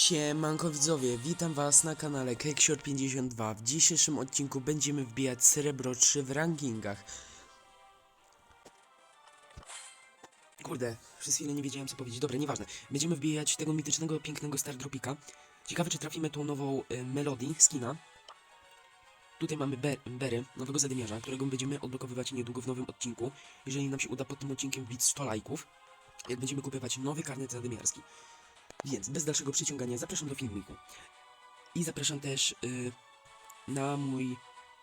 Siemanko widzowie, witam was na kanale Keksior52. W dzisiejszym odcinku będziemy wbijać srebro 3 w rankingach. Kurde, przez chwilę nie wiedziałem co powiedzieć. Dobra, nieważne. Będziemy wbijać tego mitycznego, pięknego Star Dropika. Ciekawe czy trafimy tą nową y, Melody, skina. Tutaj mamy Ber Bery, nowego zadymiarza, którego będziemy odblokowywać niedługo w nowym odcinku. Jeżeli nam się uda pod tym odcinkiem wbić 100 lajków, jak będziemy kupować nowy karnet zadymiarski. Więc bez dalszego przyciągania zapraszam do filmiku. I zapraszam też y, na mój,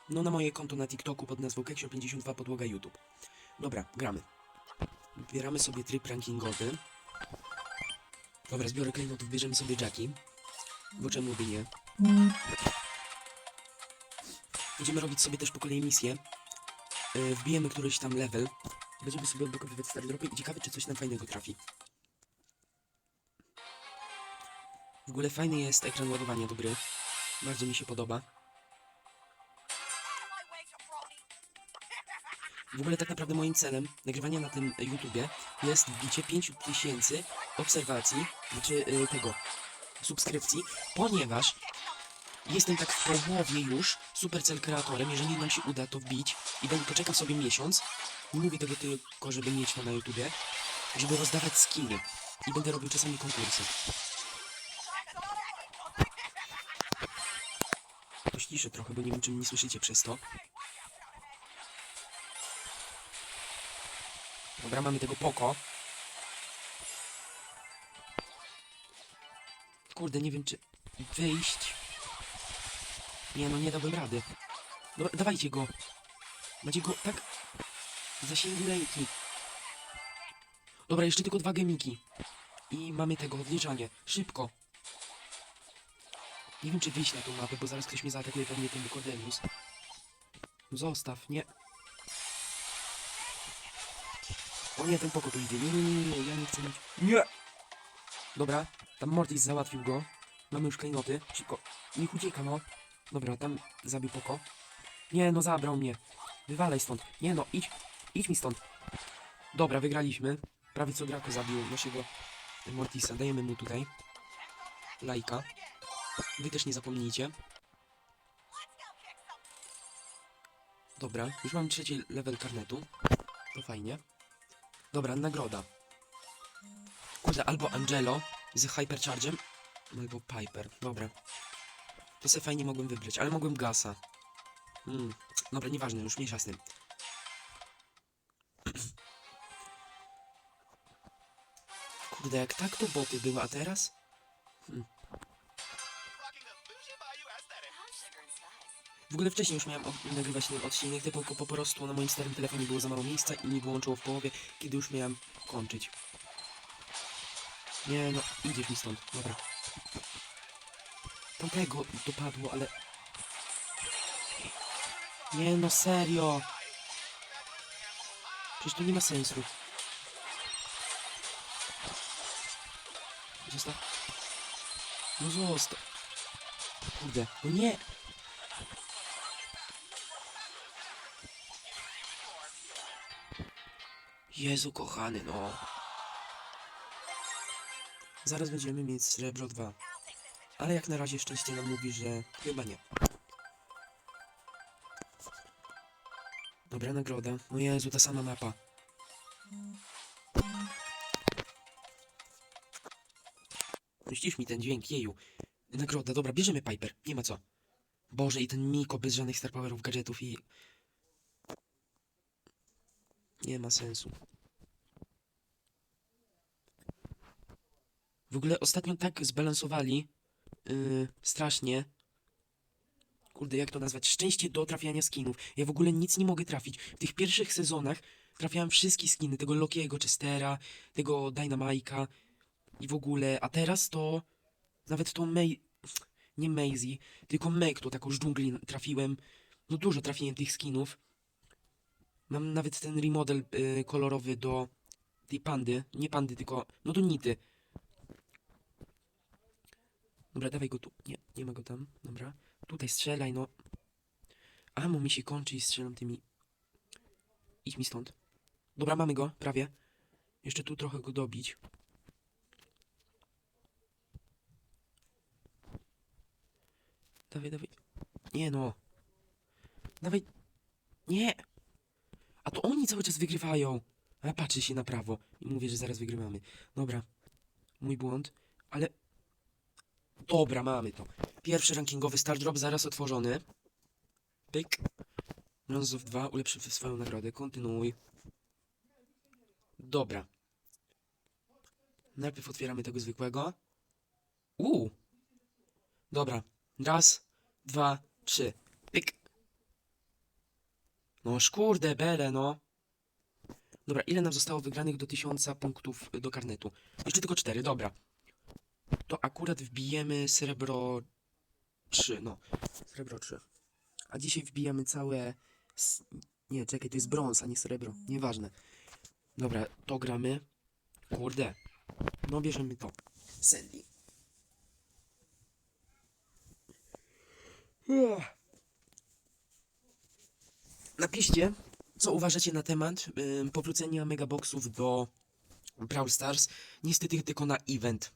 no na moje konto na TikToku pod nazwą Keksio52 podłoga YouTube. Dobra, gramy. Wybieramy sobie tryb rankingowy. Dobra, zbiorę klejnotów, bierzemy sobie Jacki. Bo czemu by nie? Będziemy robić sobie też po kolei misję. Y, wbijemy któryś tam level. Będziemy sobie odblokowywać stare dropy i ciekawe czy coś nam fajnego trafi. Ogóle fajny jest ekran ładowania do gry. Bardzo mi się podoba. W ogóle tak naprawdę moim celem nagrywania na tym YouTubie jest wbicie 5000 obserwacji, czy y, tego, subskrypcji, ponieważ jestem tak w połowie już supercell kreatorem, jeżeli nam się uda to wbić i będę poczekał sobie miesiąc, nie mówię tego tylko, żeby mieć to na YouTubie, żeby rozdawać skiny i będę robił czasami konkursy. To ściszę trochę, bo nie wiem, czy mnie słyszycie przez to. Dobra, mamy tego poko. Kurde, nie wiem, czy wyjść. Nie, no nie dałbym rady. Dobra, dawajcie go. Macie go tak zasięgu ręki. Dobra, jeszcze tylko dwa gemiki. I mamy tego odliczanie. Szybko. Nie wiem, czy wyjść na tą mapę, bo zaraz ktoś mnie zaatakuje, pewnie ten Cornelius. Zostaw, nie. O nie, ten poko tu idzie. Nie, nie, nie, nie, ja nie chcę mieć. Nie! Dobra, tam Mortis załatwił go. Mamy już klejnoty. Szybko. Niech ucieka, no. Dobra, tam zabił poko. Nie, no zabrał mnie. Wywalaj stąd. Nie no, idź. Idź mi stąd. Dobra, wygraliśmy. Prawie co Draco zabił naszego Mortisa. Dajemy mu tutaj. Lajka. Wy też nie zapomnijcie. Dobra, już mam trzeci level karnetu. To fajnie. Dobra, nagroda. Kurde, albo Angelo z Hyperchargem, albo Piper. Dobra. To sobie fajnie mogłem wybrać, ale mogłem Gasa. Hmm. Dobra, nieważne, już mniejsza z tym. Kurde, jak tak to boty były, a teraz? W ogóle wcześniej już miałem nagrywać ten odcinek, tylko po, po prostu na moim starym telefonie było za mało miejsca i mi wyłączyło w połowie, kiedy już miałem kończyć. Nie no, idziesz mi stąd, dobra. Tamtego dopadło, ale... Nie no, serio! Przecież to nie ma sensu. Zostaw. No zostaw. Kurde, no nie! Jezu kochany, no. Zaraz będziemy mieć srebro 2. Ale jak na razie szczęście nam mówi, że chyba nie. Dobra nagroda. No Jezu, ta sama mapa. Ścisz mi ten dźwięk, jeju. Nagroda, dobra, bierzemy Piper, nie ma co. Boże, i ten Miko bez żadnych star powerów, gadżetów i... Nie ma sensu. W ogóle ostatnio tak zbalansowali yy, strasznie. Kurde, jak to nazwać? Szczęście do trafiania skinów. Ja w ogóle nic nie mogę trafić. W tych pierwszych sezonach trafiałem wszystkie skiny. Tego Lokiego, Chestera, tego Dynamike'a i w ogóle. A teraz to nawet tą May... Nie Maisie, tylko Meg, to taką z dżungli trafiłem. No dużo trafiłem tych skinów. Mam nawet ten remodel y, kolorowy do tej pandy. Nie pandy, tylko. No do nity. Dobra, dawaj go tu. Nie, nie ma go tam. Dobra. Tutaj strzelaj, no. Amo mi się kończy i strzelam tymi. Idź mi stąd. Dobra, mamy go, prawie. Jeszcze tu trochę go dobić. Dawaj, dawaj. Nie no. Dawaj. Nie. A to oni cały czas wygrywają. A ja patrzę się na prawo i mówię, że zaraz wygrywamy. Dobra. Mój błąd, ale... Dobra, mamy to. Pierwszy rankingowy Star Drop zaraz otworzony. Pyk. Bronzów 2, ulepszy swoją nagrodę. Kontynuuj. Dobra. Najpierw otwieramy tego zwykłego. Uuu. Dobra. Raz, dwa, trzy. Pyk. No szkurde, bele, no. Dobra, ile nam zostało wygranych do tysiąca punktów y, do karnetu? Jeszcze tylko cztery, dobra. To akurat wbijemy srebro 3, no. Srebro 3. A dzisiaj wbijamy całe... Nie, czekaj, to jest brąz, a nie srebro. Nieważne. Dobra, to gramy. Kurde. No bierzemy to. Sandy. Uff. Napiszcie, co uważacie na temat ym, powrócenia megaboxów do Brawl Stars. Niestety tylko na event.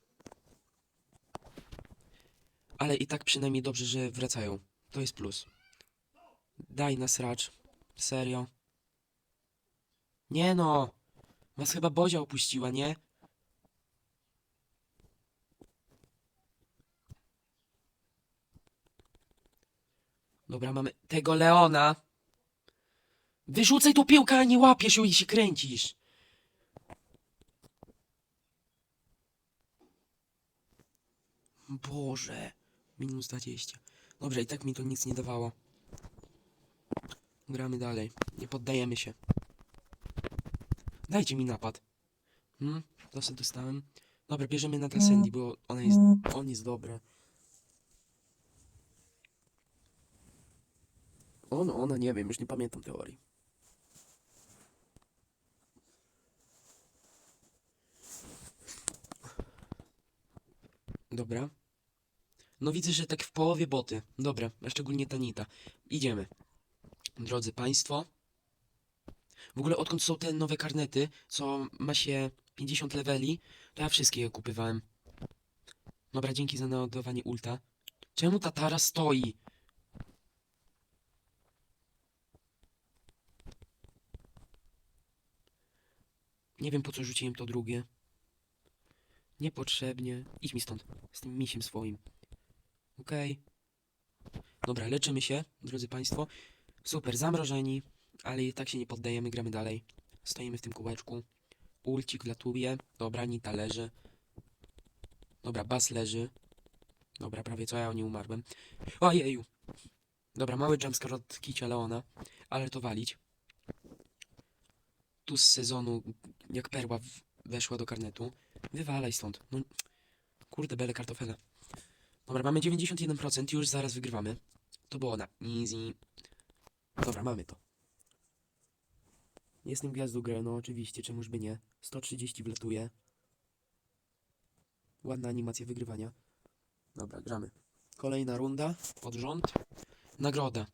Ale i tak przynajmniej dobrze, że wracają. To jest plus. Daj nas racz. Serio. Nie no. Was chyba Bozia opuściła, nie? Dobra, mamy tego Leona. Wyrzucaj tu piłkę, a nie łapiesz ją i się kręcisz. Boże. Minus 20. Dobra, i tak mi to nic nie dawało. Gramy dalej. Nie poddajemy się. Dajcie mi napad. Hmm? Dosyć dostałem. Dobra, bierzemy na Sandy, bo ona jest, on jest dobry. On, ona, nie wiem, już nie pamiętam teorii. Dobra. No widzę, że tak w połowie boty. Dobra, a szczególnie Tanita. Idziemy. Drodzy Państwo. W ogóle odkąd są te nowe karnety, co ma się 50 leveli, to ja wszystkie je kupywałem. Dobra, dzięki za naładowanie ulta. Czemu ta tara stoi? Nie wiem po co rzuciłem to drugie. Niepotrzebnie. Idź mi stąd. Z tym misiem swoim. Okej. Dobra, leczymy się, drodzy Państwo. Super, zamrożeni, ale i tak się nie poddajemy, gramy dalej. Stoimy w tym kółeczku. Ulcik latuje. Dobra, Nita leży. Dobra, Bas leży. Dobra, prawie co ja nie umarłem. Ojeju. Dobra, mały jumpscare od Kicia Leona, ale to walić. Tu z sezonu, jak perła weszła do karnetu. Wywalaj stąd. No, kurde, bele kartofele. Dobra, mamy 91%, już zaraz wygrywamy. To było na easy. Dobra, mamy to. Jestem gwiazdą gry, no oczywiście, czemuż by nie. 130 wlatuje. Ładna animacja wygrywania. Dobra, gramy. Kolejna runda pod rząd. Nagroda.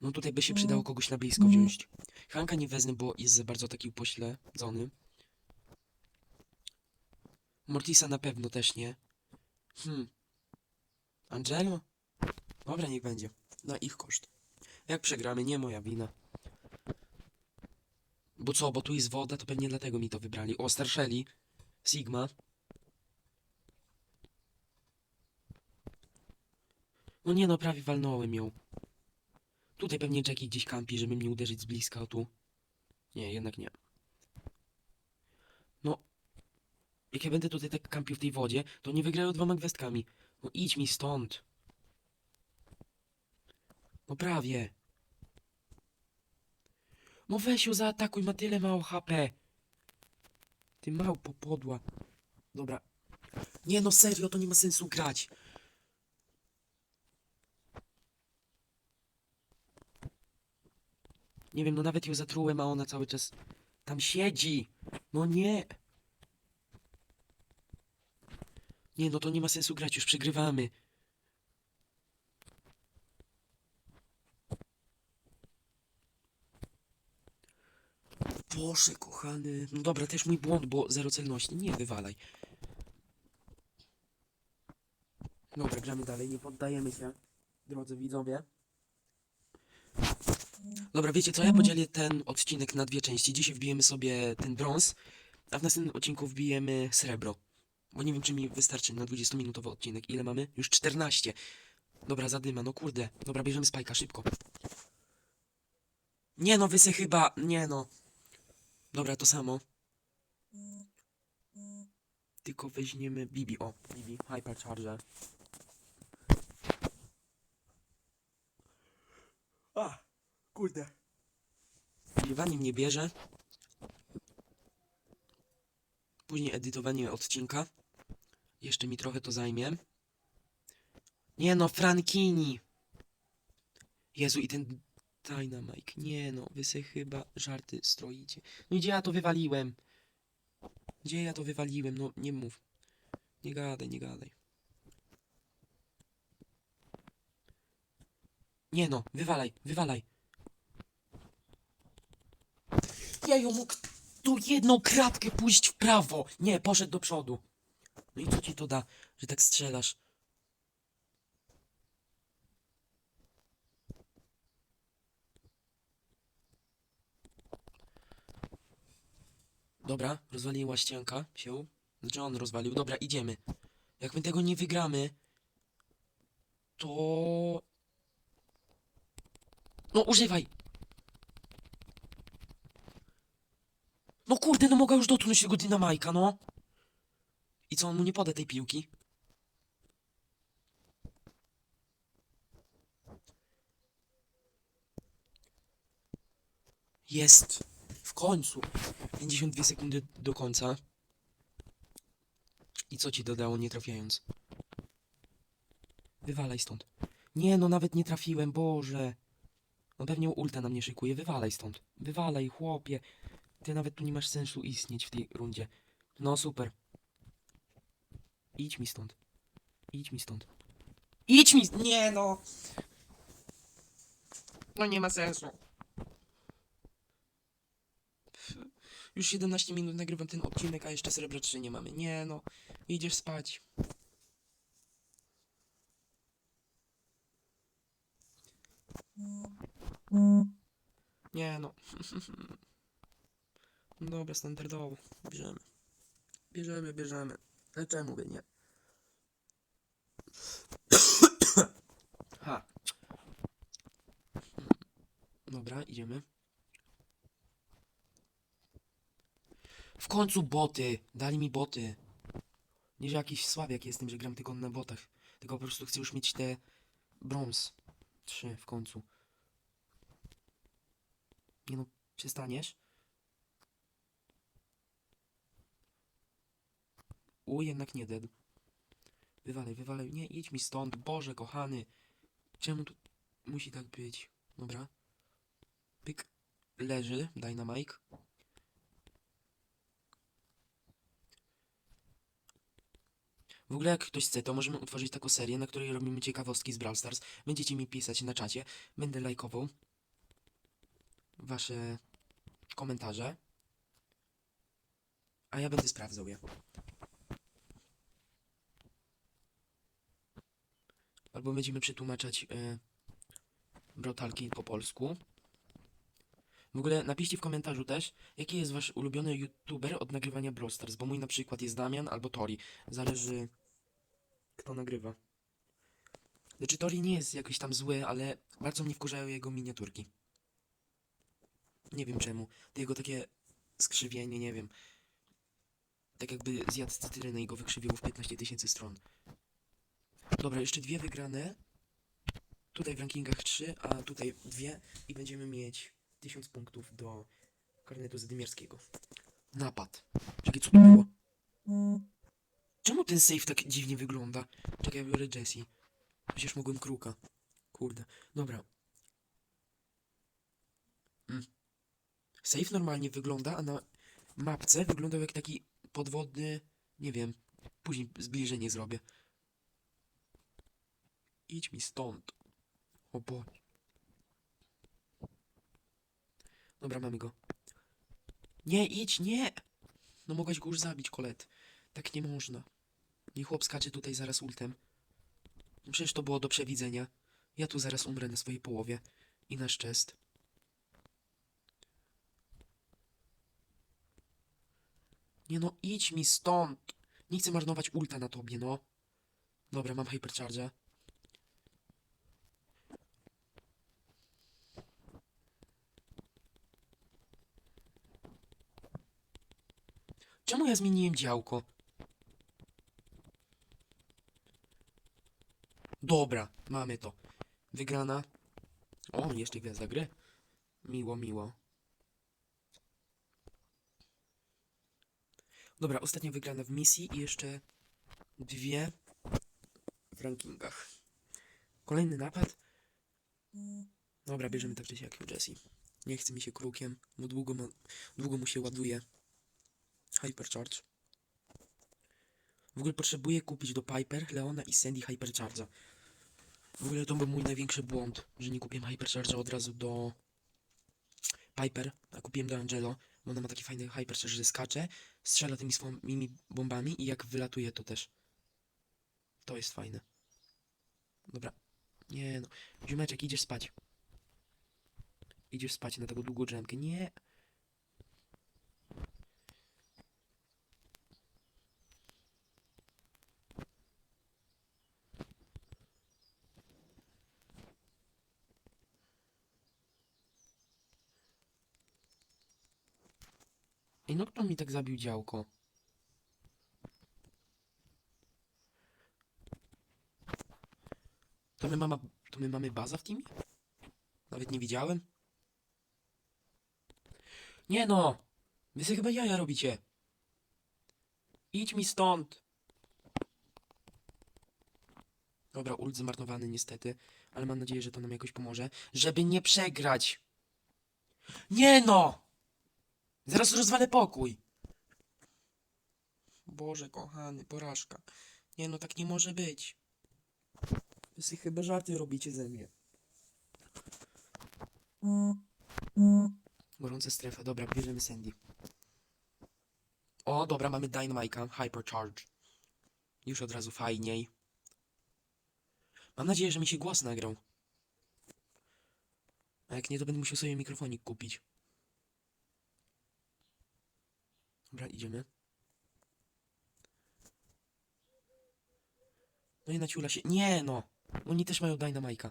No tutaj by się przydało kogoś na blisko wziąć. Hanka nie wezmę, bo jest za bardzo taki upośledzony. Mortisa na pewno też nie. Hmm. Angelo? Dobra, niech będzie. Na ich koszt. Jak przegramy, nie moja wina. Bo co, bo tu jest woda, to pewnie dlatego mi to wybrali. O, Starszeli. Sigma. No nie no, prawie walnąłem ją. Tutaj pewnie Jackie gdzieś kampi, żeby mnie uderzyć z bliska, o tu. Nie, jednak nie. No. Jak ja będę tutaj tak kampił w tej wodzie, to nie wygrają dwoma gwiazdkami. No idź mi stąd. No prawie. No weź ją zaatakuj, ma tyle mało HP. Ty małpo podła. Dobra. Nie no serio, to nie ma sensu grać. Nie wiem, no nawet ją zatrułem, a ona cały czas tam siedzi. No nie. Nie, no to nie ma sensu grać, już przegrywamy. Boże, kochany. No dobra, też mój błąd, bo zero celności. Nie wywalaj. Dobra, gramy dalej, nie poddajemy się. drodzy widzowie. Dobra, wiecie co? Ja podzielę ten odcinek na dwie części. Dzisiaj wbijemy sobie ten brąz, a w następnym odcinku wbijemy srebro. Bo nie wiem, czy mi wystarczy na 20-minutowy odcinek. Ile mamy? Już 14. Dobra, zadyma, no kurde. Dobra, bierzemy spajka, szybko. Nie no, wy se chyba... Nie no. Dobra, to samo. Tylko weźmiemy Bibi. O, Bibi, Hypercharger. A, kurde. Nagrywanie mnie bierze. Później edytowanie odcinka. Jeszcze mi trochę to zajmie. Nie no, Frankini. Jezu, i ten Dynamite. Nie no, wy se chyba żarty stroicie. No gdzie ja to wywaliłem? Gdzie ja to wywaliłem? No nie mów. Nie gadaj, nie gadaj. Nie no, wywalaj, wywalaj. Ja ją mógł tu jedną kratkę pójść w prawo. Nie, poszedł do przodu. No i co ci to da, że tak strzelasz? Dobra, rozwaliła ścianka się. Znaczy on rozwalił. Dobra, idziemy. Jak my tego nie wygramy, to... No używaj! No kurde, no mogę już dotknąć tego dynamajka, no! I co, on mu nie poda tej piłki? Jest! W końcu! 52 sekundy do końca. I co ci dodało, nie trafiając? Wywalaj stąd. Nie, no nawet nie trafiłem, Boże. No pewnie ulta na mnie szykuje. Wywalaj stąd. Wywalaj, chłopie. Ty nawet tu nie masz sensu istnieć w tej rundzie. No super. Idź mi stąd. Idź mi stąd. Idź mi... Nie no! No nie ma sensu. Już 17 minut nagrywam ten odcinek, a jeszcze srebra 3 nie mamy. Nie no, idziesz spać. Nie no. Dobra, standardowo. Bierzemy. Bierzemy, bierzemy. Ale czemu by nie? Ha. Dobra, idziemy. W końcu boty! Dali mi boty. Nie, że jakiś słabiak jestem, że gram tylko na botach. Tylko po prostu chcę już mieć te brąz. Trzy w końcu. Nie no, przestaniesz? U, jednak nie dead. Wywalaj, wywalaj. Nie, idź mi stąd. Boże, kochany. Czemu tu musi tak być? Dobra. Pyk. Leży. Dynamite. W ogóle jak ktoś chce, to możemy utworzyć taką serię, na której robimy ciekawostki z Brawl Stars. Będziecie mi pisać na czacie. Będę lajkował wasze komentarze. A ja będę sprawdzał je. Albo będziemy przetłumaczać e, brotalki po polsku. W ogóle napiszcie w komentarzu też, jaki jest wasz ulubiony youtuber od nagrywania Brawl Stars, bo mój na przykład jest Damian albo Tori. Zależy kto nagrywa. Znaczy Tori nie jest jakiś tam zły, ale bardzo mnie wkurzają jego miniaturki. Nie wiem czemu. To jego takie skrzywienie, nie wiem. Tak jakby zjadł cytrynę i go wykrzywiło w 15 tysięcy stron. Dobra, jeszcze dwie wygrane. Tutaj w rankingach 3, a tutaj dwie i będziemy mieć 1000 punktów do karnetu Zadymiarskiego. Napad. Czekaj, co to było? Czemu ten save tak dziwnie wygląda? Czekaj, ja biorę Jessie. Przecież mogłem kruka. Kurde. Dobra. Mm. Save normalnie wygląda, a na mapce wyglądał jak taki podwodny... Nie wiem. Później zbliżenie zrobię. Idź mi stąd. O Boże. Dobra, mamy go. Nie, idź, nie! No mogłaś go już zabić, Kolet. Tak nie można. Nie chłop skacze tutaj zaraz ultem. No Przecież to było do przewidzenia. Ja tu zaraz umrę na swojej połowie. I nasz chest. Nie no, idź mi stąd. Nie chcę marnować ulta na tobie, no. Dobra, mam hypercharge'a. Czemu ja zmieniłem działko? Dobra, mamy to. Wygrana. O, jeszcze gwiazda gry. Miło, miło. Dobra, ostatnia wygrana w misji i jeszcze dwie w rankingach. Kolejny napad. Dobra, bierzemy tak czy siak Jessie. Nie chce mi się krukiem, bo długo, ma, długo mu się ładuje. Hypercharge. W ogóle potrzebuję kupić do Piper, Leona i Sandy Hypercharge'a. W ogóle to był mój największy błąd, że nie kupiłem Hypercharge'a od razu do Piper, a kupiłem do Angelo, bo ona ma taki fajny Hypercharge, że skacze, strzela tymi swoimi bombami i jak wylatuje to też. To jest fajne. Dobra. Nie no. Ziomeczek, idziesz spać. Idziesz spać na taką długą drzemkę. Nie. Ej, no kto mi tak zabił działko? To my, mama, to my mamy baza w teamie? Nawet nie widziałem. Nie no! Wy sobie chyba jaja robicie. Idź mi stąd! Dobra, ult zmarnowany niestety, ale mam nadzieję, że to nam jakoś pomoże, żeby nie przegrać. Nie no! Zaraz rozwalę pokój. Boże kochany, porażka. Nie no, tak nie może być. Wy sobie chyba żarty robicie ze mnie. Gorąca strefa, dobra, bierzemy Sandy. O, dobra, mamy Dynamite'a, Hypercharge. Już od razu fajniej. Mam nadzieję, że mi się głos nagrał. A jak nie, to będę musiał sobie mikrofonik kupić. Dobra, idziemy. No i naciula się. Nie no! Oni też mają Dynamite'a.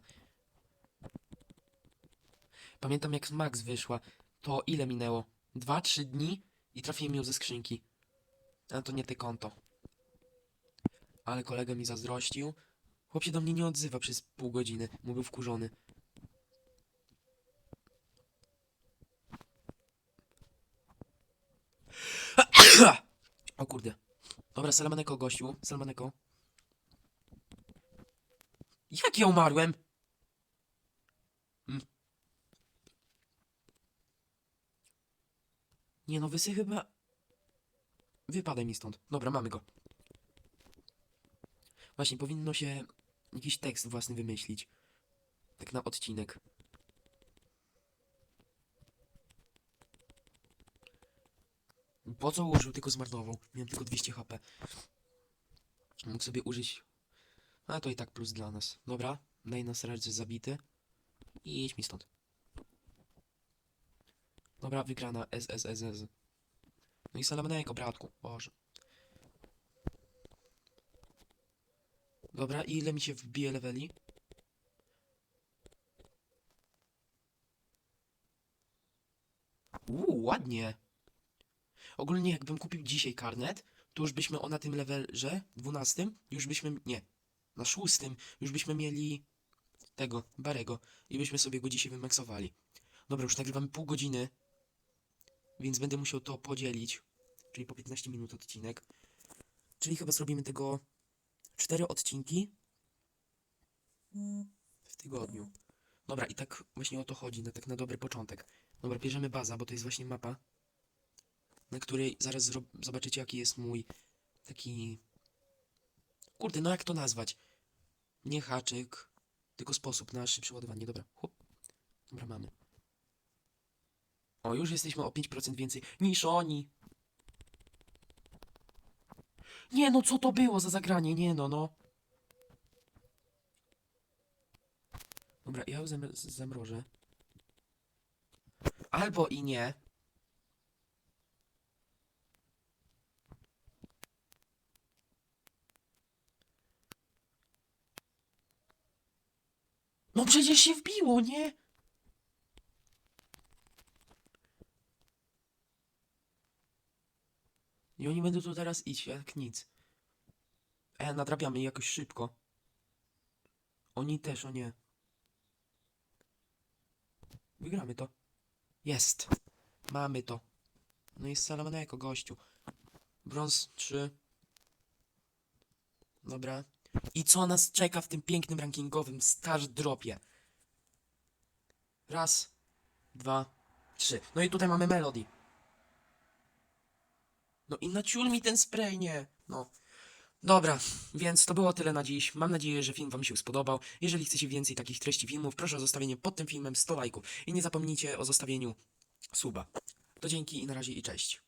Pamiętam jak Max wyszła. To ile minęło? Dwa, trzy dni i trafiłem ją ze skrzynki. A to nie te konto. Ale kolega mi zazdrościł. Chłop się do mnie nie odzywa przez pół godziny. Był wkurzony. O kurde. Dobra, Salamaneko, gościu. Salamaneko. Jak ja umarłem? Mm. Nie no, wysy chyba... Wypadaj mi stąd. Dobra, mamy go. Właśnie, powinno się jakiś tekst własny wymyślić. Tak na odcinek. Po co użył, tylko zmarnował. Miałem tylko 200 HP. Mógł sobie użyć... A to i tak plus dla nas. Dobra, daj nas radzie zabity. I idź mi stąd. Dobra, wygrana. SSSS. No i Salamaneko, bratku. Boże. Dobra, i ile mi się wbije leveli? Uuu, ładnie. Ogólnie jakbym kupił dzisiaj karnet, to już byśmy o na tym levelze 12, już byśmy, nie, na szóstym, już byśmy mieli tego, Barego i byśmy sobie go dzisiaj wymaksowali. Dobra, już nagrywamy pół godziny, więc będę musiał to podzielić, czyli po 15 minut odcinek. Czyli chyba zrobimy tego cztery odcinki w tygodniu. Dobra, i tak właśnie o to chodzi, na tak na dobry początek. Dobra, bierzemy baza, bo to jest właśnie mapa, na której zaraz zobaczycie, jaki jest mój taki... Kurde, no jak to nazwać? Nie haczyk, tylko sposób na szybsze. Dobra, chłop. Dobra, mamy. O, już jesteśmy o 5% więcej niż oni. Nie no, co to było za zagranie? Nie no, no. Dobra, ja zamrożę. Albo i nie. No przecież się wbiło, nie? I oni będą tu teraz iść jak nic. E, nadrabiamy jakoś szybko. Oni też, o nie. Wygramy to. Jest. Mamy to. No i Salamaneko, gościu. Brąz 3. Dobra. I co nas czeka w tym pięknym rankingowym star dropie? Raz, dwa, trzy. No i tutaj mamy Melody. No i naciul mi ten spray, nie. No. Dobra, więc to było tyle na dziś. Mam nadzieję, że film Wam się spodobał. Jeżeli chcecie więcej takich treści filmów, proszę o zostawienie pod tym filmem 100 lajków. I nie zapomnijcie o zostawieniu suba. To dzięki i na razie i cześć.